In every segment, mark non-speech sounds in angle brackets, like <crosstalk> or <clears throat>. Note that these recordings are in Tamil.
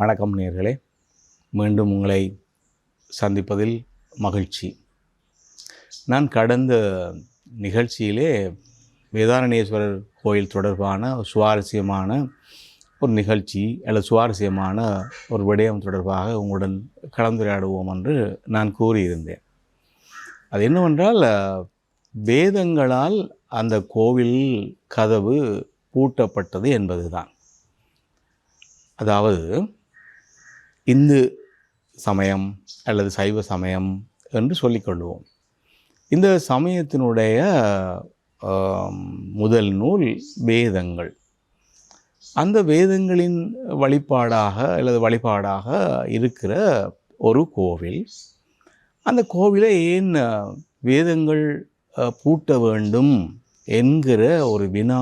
வணக்கம் நேர்களே. மீண்டும் உங்களை சந்திப்பதில் மகிழ்ச்சி. நான் கடந்த நிகழ்ச்சியிலே வேதாரணேஸ்வரர் கோயில் தொடர்பான சுவாரஸ்யமான ஒரு நிகழ்ச்சி அல்லது சுவாரஸ்யமான ஒரு விடயம் தொடர்பாக உங்களுடன் கலந்துரையாடுவோம் என்று நான் கூறியிருந்தேன். அது என்னவென்றால் வேதங்களால் அந்த கோவில் கதவு பூட்டப்பட்டது என்பதுதான். அதாவது இந்து சமயம் அல்லது சைவ சமயம் என்று சொல்லிக்கொள்வோம். இந்த சமயத்தினுடைய முதல் நூல் வேதங்கள். அந்த வேதங்களின் வழிபாடாக அல்லது வழிபாடாக இருக்கிற ஒரு கோவில். அந்த கோவிலை ஏன் வேதங்கள் பூட்ட வேண்டும் என்கிற ஒரு வினா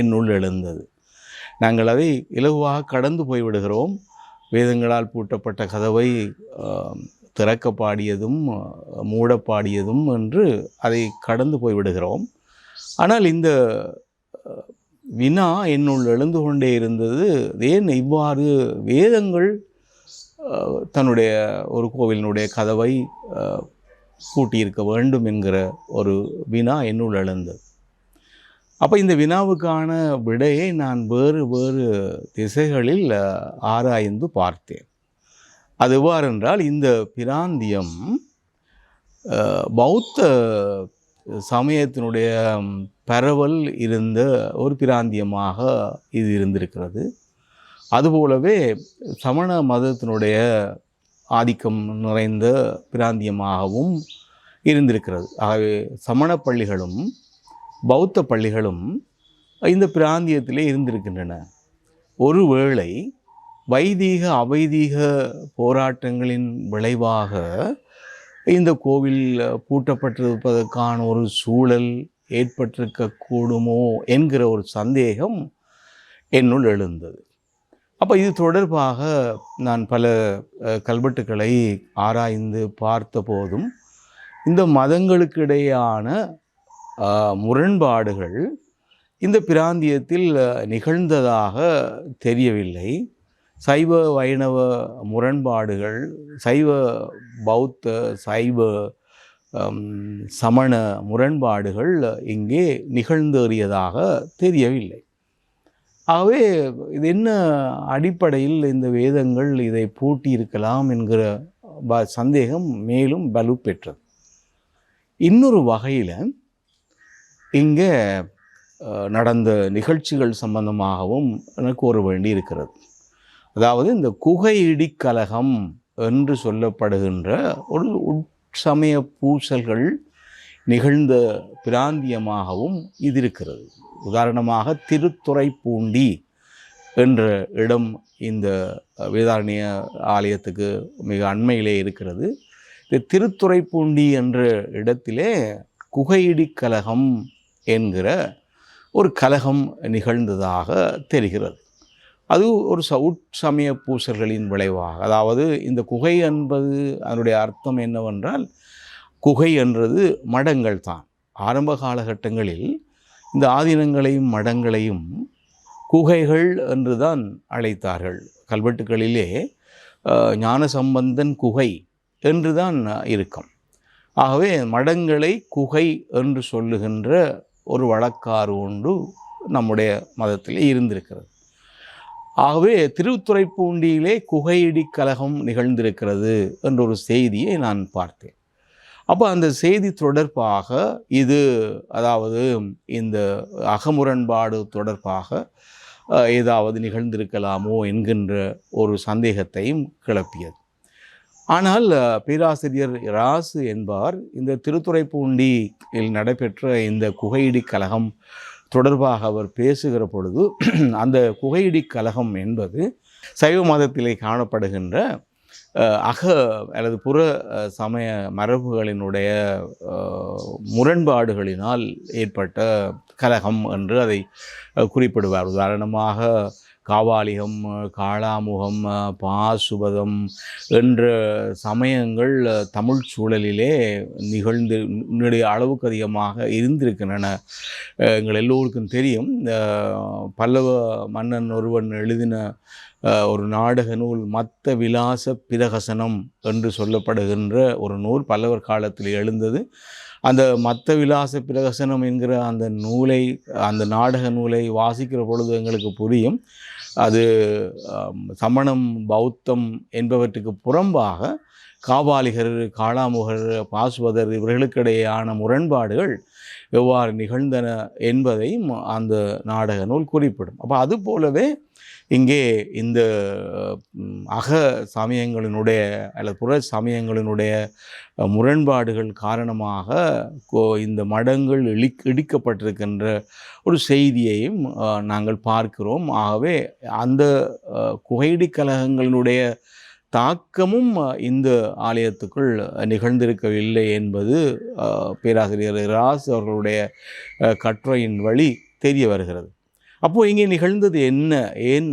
என்னுள் எழுந்தது. நாங்கள் அதை இலகுவாக கடந்து போய்விடுகிறோம். வேதங்களால் பூட்டப்பட்ட கதவை திறக்க பாடியதும் அஹ், மூட பாடியதும் என்று அதை கடந்து போய்விடுகிறோம் ஆனால் இந்த வினா என்னுள் எழுந்து கொண்டே இருந்தது. ஏன் இவ்வாறு வேதங்கள் தன்னுடைய ஒரு கோவிலினுடைய கதவை பூட்டியிருக்க வேண்டும் என்கிற ஒரு வினா என்னுள் எழுந்தது. அப்போ இந்த வினாவுக்கான விடையை நான் வேறு வேறு திசைகளில் ஆராய்ந்து பார்த்தேன். அது எவ்வாறென்றால் இந்த பிராந்தியம் பௌத்த சமயத்தினுடைய பரவல் இருந்த ஒரு பிராந்தியமாக இது இருந்திருக்கிறது. அதுபோலவே சமண மதத்தினுடைய ஆதிக்கம் நிறைந்த பிராந்தியமாகவும் இருந்திருக்கிறது. ஆகவே சமண பள்ளிகளும் பௌத்த பள்ளிகளும் இந்த பிராந்தியத்திலே இருந்திருக்கின்றன. ஒருவேளை வைதீக அவைதீக போராட்டங்களின் விளைவாக இந்த கோவில் பூட்டப்பட்டிருப்பதற்கான ஒரு சூழல் ஏற்பட்டிருக்க கூடுமோ என்கிற ஒரு சந்தேகம் என்னுள் எழுந்தது. அப்போ இது தொடர்பாக நான் பல கல்வெட்டுக்களை ஆராய்ந்து பார்த்த போதும் இந்த மதங்களுக்கிடையான முரண்பாடுகள் இந்த பிராந்தியத்தில் நிகழ்ந்ததாக தெரியவில்லை. சைவ வைணவ முரண்பாடுகள் சைவ பௌத்த சைவ சமண முரண்பாடுகள் இங்கே நிகழ்ந்தேறியதாக தெரியவில்லை. ஆகவே இது என்ன அடிப்படையில் இந்த வேதங்கள் இதை பூட்டியிருக்கலாம் என்கிற ப- சந்தேகம் மேலும் வலுப்பெற்றது. இன்னொரு வகையில் இங்கே நடந்த நிகழ்ச்சிகள் சம்பந்தமாகவும் எனக்கு கூற வேண்டி இருக்கிறது. அதாவது இந்த குகையிடி கலகம் என்று சொல்லப்படுகின்ற ஒரு உட்சமய பூசல்கள் நிகழ்ந்த பிராந்தியமாகவும் இது இருக்கிறது. உதாரணமாக திருத்துறைப்பூண்டி என்ற இடம் இந்த வேதாரண்ய ஆலயத்துக்கு மிக அண்மையிலே இருக்கிறது. இந்த திருத்துறைப்பூண்டி என்ற இடத்திலே குகையிடி கலகம் என்கிற ஒரு கலகம் நிகழ்ந்ததாக தெரிகிறது. அது ஒரு ச உட்சமய பூசல்களின் விளைவாக அதாவது இந்த குகை என்பது அதனுடைய அர்த்தம் என்னவென்றால் குகை என்றது மடங்கள் தான். ஆரம்ப காலகட்டங்களில் இந்த ஆதீனங்களையும் மடங்களையும் குகைகள் என்று தான் அழைத்தார்கள். கல்வெட்டுகளிலே ஞானசம்பந்தன் குகை என்று தான் இருக்கும். ஆகவே மடங்களை குகை என்று சொல்லுகின்ற ஒரு வழக்காறு உண்டு நம்முடைய மதத்தில் இருந்திருக்கிறது. ஆகவே திருத்துறைப்பூண்டியிலே குகையிடி கலகம் நிகழ்ந்திருக்கிறது என்ற ஒரு செய்தியை நான் பார்த்தேன். அப்போ அந்த செய்தி தொடர்பாக இது அதாவது இந்த அகமுரண்பாடு தொடர்பாக ஏதாவது நிகழ்ந்திருக்கலாமோ என்கின்ற ஒரு சந்தேகத்தையும் கிளப்பியது. ஆனால் பேராசிரியர் ராசு என்பார் இந்த திருத்துறைப்பூண்டியில் நடைபெற்ற இந்த குகையிடி கழகம் தொடர்பாக அவர் பேசுகிற பொழுது <clears throat> அந்த குகையிடி கழகம் என்பது சைவ மதத்திலே காணப்படுகின்ற அக அல்லது புற சமய மரபுகளினுடைய முரண்பாடுகளினால் ஏற்பட்ட கலகம் என்று அதை குறிப்பிடுவார். உதாரணமாக காவாலிகம் காளாமுகம் பாசுபதம் என்ற சமயங்கள் தமிழ் சூழலிலே நிகழ்ந்து முன்னுடைய அளவுக்கு அதிகமாக இருந்திருக்கின்றன. எங்கள் எல்லோருக்கும் தெரியும் பல்லவ மன்னன் ஒருவன் எழுதின ஒரு நாடக நூல் மத்த விலாச பிரகசனம் என்று சொல்லப்படுகின்ற ஒரு நூல் பல்லவர் காலத்தில் எழுந்தது. அந்த மத்த விலாச பிரகசனம் என்கிற அந்த நூலை அந்த நாடக நூலை வாசிக்கிற பொழுது எங்களுக்கு புரியும். அது சமணம் பௌத்தம் என்பவற்றுக்கு புறம்பாக காபாலிகர் காளாமுகர் பாசுவதர் இவர்களுக்கிடையேயான முரண்பாடுகள் எவ்வாறு நிகழ்ந்தன என்பதையும் அந்த நாடக நூல் குறிப்பிடும். அப்போ அது போலவே இங்கே இந்த அக சமயங்களினுடைய அல்லது புற சமயங்களினுடைய முரண்பாடுகள் காரணமாக கோ- இந்த மடங்கள் இழி இடிக்கப்பட்டிருக்கின்ற ஒரு செய்தியையும் நாங்கள் பார்க்கிறோம். ஆகவே அந்த குகைடி கலகங்களினுடைய தாக்கமும் இந்த ஆலயத்துக்குள் நிகழ்ந்திருக்கவில்லை என்பது அஹ், பேராசிரியர் ராஸ் அவர்களுடைய கட்டுரையின் வழி தெரிய வருகிறது. அப்போது இங்கே நிகழ்ந்தது என்ன? ஏன்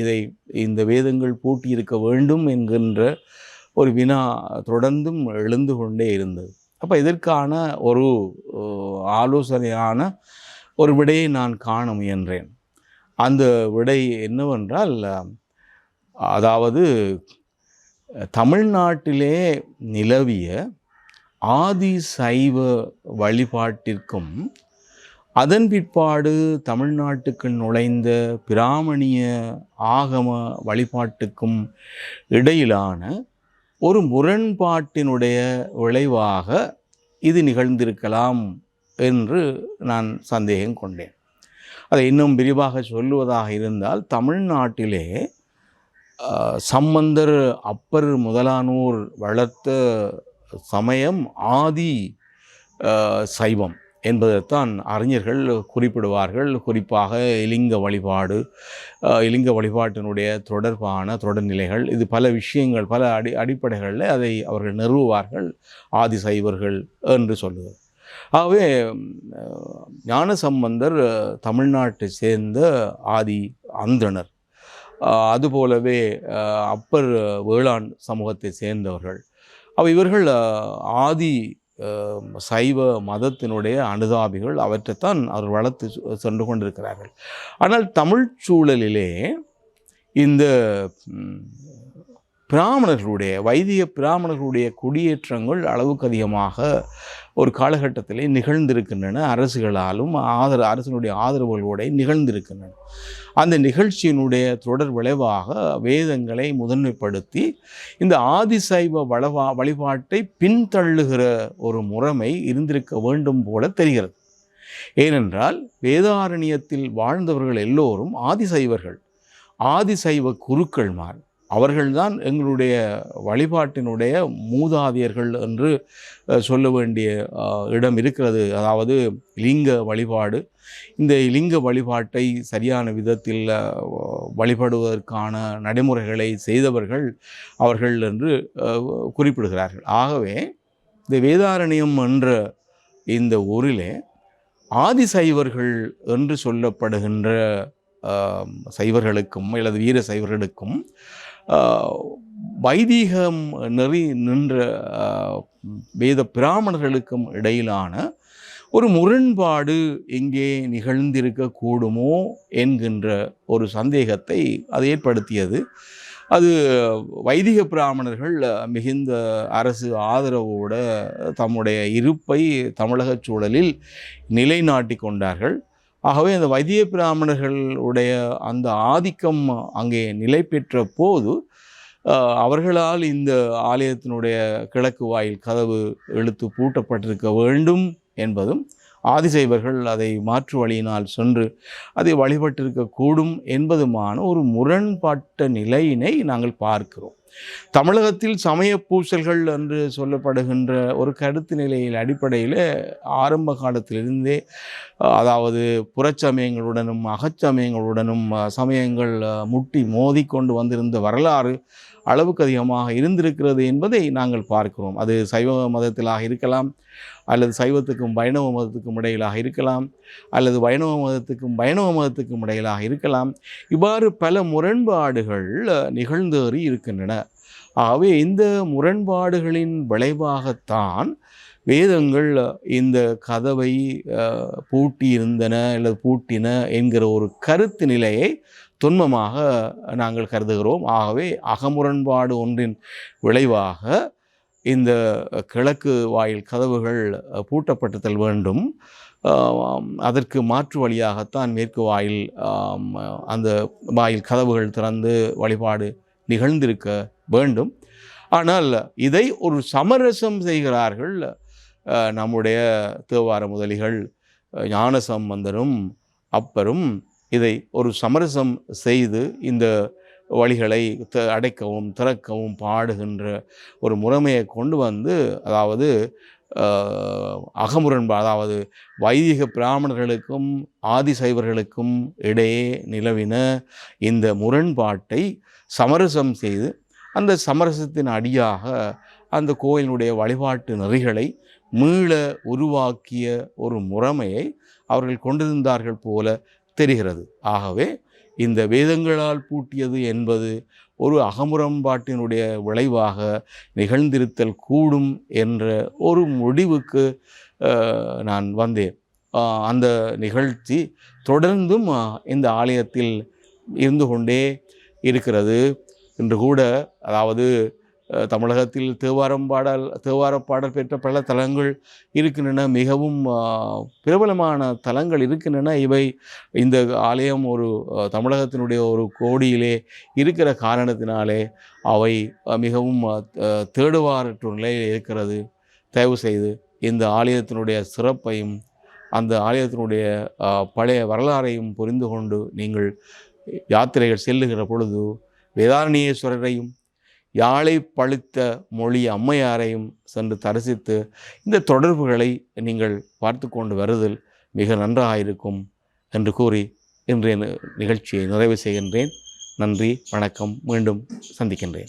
இதை இந்த வேதங்கள் பூட்டியிருக்க வேண்டும் என்கின்ற ஒரு வினா தொடர்ந்தும் எழுந்து கொண்டே இருந்தது. அப்போ இதற்கான ஒரு ஆலோசனையான ஒரு விடையை நான் காண முயன்றேன். அந்த விடை என்னவென்றால் அதாவது தமிழ்நாட்டிலே நிலவிய ஆதி சைவ வழிபாட்டிற்கும் அதன் பிற்பாடு தமிழ்நாட்டுக்குள் நுழைந்த பிராமணிய ஆகம வழிபாட்டுக்கும் இடையிலான ஒரு முரண்பாட்டினுடைய விளைவாக இது நிகழ்ந்திருக்கலாம் என்று நான் சந்தேகம் கொண்டேன். அதை இன்னும் விரிவாக சொல்லுவதாக இருந்தால் தமிழ்நாட்டிலே சம்பந்தர் அப்பர் முதலானோர் வளர்த்த சமயம் ஆதி சைவம். என்பதைத்தான் அறிஞர்கள் குறிப்பிடுவார்கள். குறிப்பாக இலிங்க வழிபாடு இலிங்க வழிபாட்டினுடைய தொடர்பான தொடர்நிலைகள். இது பல விஷயங்கள் பல அடி அடிப்படைகளில் அதை அவர்கள் நிறுவுவார்கள் ஆதி சைவர்கள் என்று சொல்லுவது. ஆகவே ஞான ஞானசம்பந்தர் தமிழ்நாட்டை சேர்ந்த ஆதி அந்தணர். அதுபோலவே அப்பர் வேளாண் சமூகத்தை சேர்ந்தவர்கள். அவ இவர்கள் ஆதி சைவ மதத்தினுடைய அனுதாபிகள் அவற்றைத்தான் அவர் வளர்த்து சென்று கொண்டிருக்கிறார்கள். ஆனால் தமிழ் சூழலிலே இந்த பிராமணர்களுடைய வைதிக பிராமணர்களுடைய குடியேற்றங்கள் அளவுக்கு அதிகமாக ஒரு காலகட்டத்திலே நிகழ்ந்திருக்கின்றன. அரசுகளாலும் ஆதர அரசினுடைய ஆதரவுகளோட நிகழ்ந்திருக்கின்றன. அந்த நிகழ்ச்சியினுடைய தொடர் விளைவாக வேதங்களை முதன்மைப்படுத்தி இந்த ஆதிசைவ வளவா வழிபாட்டை பின்தள்ளுகிற ஒரு முறைமை இருந்திருக்க வேண்டும் போல தெரிகிறது. ஏனென்றால் வேதாரண்யத்தில் வாழ்ந்தவர்கள் எல்லோரும் ஆதிசைவர்கள் ஆதிசைவ குருக்கள்மார். அவர்கள்தான் எங்களுடைய வழிபாட்டினுடைய மூதாதையர்கள் என்று சொல்ல வேண்டிய இடம் இருக்கிறது. அதாவது லிங்க வழிபாடு. இந்த லிங்க வழிபாட்டை சரியான விதத்தில் வழிபடுவதற்கான நடைமுறைகளை செய்தவர்கள் அவர்கள் என்று குறிப்பிடுகிறார்கள். ஆகவே இந்த வேதாரண்யம் என்ற இந்த ஊரிலே ஆதிசைவர்கள் என்று சொல்லப்படுகின்ற சைவர்களுக்கும் அல்லது வீர சைவர்களுக்கும் வைதீகம் நெறி நின்ற வேத பிராமணர்களுக்கும் இடையிலான ஒரு முரண்பாடு இங்கே நிகழ்ந்திருக்க கூடுமோ என்கின்ற ஒரு சந்தேகத்தை அது ஏற்படுத்தியது. அது வைதிக பிராமணர்கள் மிகுந்த அரசு ஆதரவோட தம்முடைய இருப்பை தமிழகச் சூழலில் நிலைநாட்டி கொண்டார்கள். ஆகவே அந்த வைத்திய பிராமணர்களுடைய அந்த ஆதிக்கம் அங்கே நிலை பெற்ற போது அவர்களால் இந்த ஆலயத்தினுடைய கிழக்கு வாயில் கதவு இழுத்து பூட்டப்பட்டிருக்க வேண்டும் என்பதும் ஆதிசைவர்கள் அதை மாற்று வழியினால் சென்று அதை வழிபட்டிருக்கக்கூடும் என்பதுமான ஒரு முரண்பட்ட நிலையினை நாங்கள் பார்க்கிறோம். தமிழகத்தில் சமய பூசல்கள் என்று சொல்லப்படுகின்ற ஒரு கருத்து நிலையில் அடிப்படையில் ஆரம்ப காலத்திலிருந்தே அதாவது புறச்சமயங்களுடனும் அகச்சமயங்களுடனும் சமயங்கள் முட்டி முட்டி மோதிக்கொண்டு வந்திருந்த வரலாறு அளவுக்கு அதிகமாக இருந்திருக்கிறது என்பதை நாங்கள் பார்க்கிறோம். அது சைவ மதத்திலாக இருக்கலாம் அல்லது சைவத்துக்கும் வைணவ மதத்துக்கும் இடையிலாக இருக்கலாம் அல்லது வைணவ மதத்துக்கும் வைணவ மதத்துக்கும் இடையிலாக இருக்கலாம். இவ்வாறு பல முரண்பாடுகள் நிகழ்ந்தேறி இருக்கின்றன. ஆகவே இந்த முரண்பாடுகளின் விளைவாகத்தான் வேதங்கள் இந்த கதவை பூட்டியிருந்தன அல்லது பூட்டின என்கிற ஒரு கருத்து நிலையை தொன்மமாக நாங்கள் கருதுகிறோம். ஆகவே அகமுரண்பாடு ஒன்றின் விளைவாக இந்த கிழக்கு வாயில் கதவுகள் பூட்டப்பட்டுத்தல் பூட்டப்பட்டுதல் வேண்டும் அதற்கு மாற்று வழியாகத்தான் மேற்கு வாயில் அந்த வாயில் கதவுகள் திறந்து வழிபாடு நிகழ்ந்திருக்க வேண்டும். ஆனால் இதை ஒரு சமரசம் செய்கிறார்கள் நம்முடைய தேவார முதலிகள் ஞான சம்பந்தரும் அப்பரும் இதை ஒரு சமரசம் செய்து இந்த வழிகளை த அடைக்கவும் திறக்கவும் பாடுகின்ற ஒரு முறைமையை கொண்டு வந்து அதாவது அகமுரண்பா அதாவது வைதிக பிராமணர்களுக்கும் ஆதிசைவர்களுக்கும் இடையே நிலவின இந்த முரண்பாட்டை சமரசம் செய்து அந்த சமரசத்தின் அடியாக அந்த கோயிலினுடைய வழிபாட்டு நெறிகளை மீள உருவாக்கிய ஒரு முறைமையை அவர்கள் கொண்டிருந்தார்கள் போல தெரிகிறது. ஆகவே இந்த வேதங்களால் பூட்டியது என்பது ஒரு அகமுரம்பாட்டினுடைய விளைவாக நிகழ்ந்திருத்தல் கூடும் என்ற ஒரு முடிவுக்கு நான் வந்தேன். அந்த நிகழ்ச்சி தொடர்ந்தும் இந்த ஆலயத்தில் இருந்து கொண்டே இருக்கிறது. என்று கூட அதாவது தமிழகத்தில் தேவாரம் பாடல் தேவார பாடல் பெற்ற பல தலங்கள் இருக்கின்றன. மிகவும் பிரபலமான தலங்கள் இருக்கின்றன. இவை இந்த ஆலயம் ஒரு தமிழகத்தினுடைய ஒரு கோடியிலே இருக்கிற காரணத்தினாலே அவை மிகவும் தேடுவாரற்ற நிலையில் இருக்கிறது. தயவு செய்து இந்த ஆலயத்தினுடைய சிறப்பையும் அந்த ஆலயத்தினுடைய பழைய வரலாறையும் புரிந்து கொண்டு நீங்கள் யாத்திரைகள் செல்லுகிற பொழுது வேதாரண்யேஸ்வரரையும் யாழை பழுத்த மொழி அம்மையாரையும் சென்று தரிசித்து இந்த தொடர்புகளை நீங்கள் பார்த்து கொண்டு வருதல் மிக நன்றாக இருக்கும் என்று கூறி இன்றைய நிகழ்ச்சியை நிறைவு செய்கின்றேன். நன்றி வணக்கம். மீண்டும் சந்திக்கின்றேன்.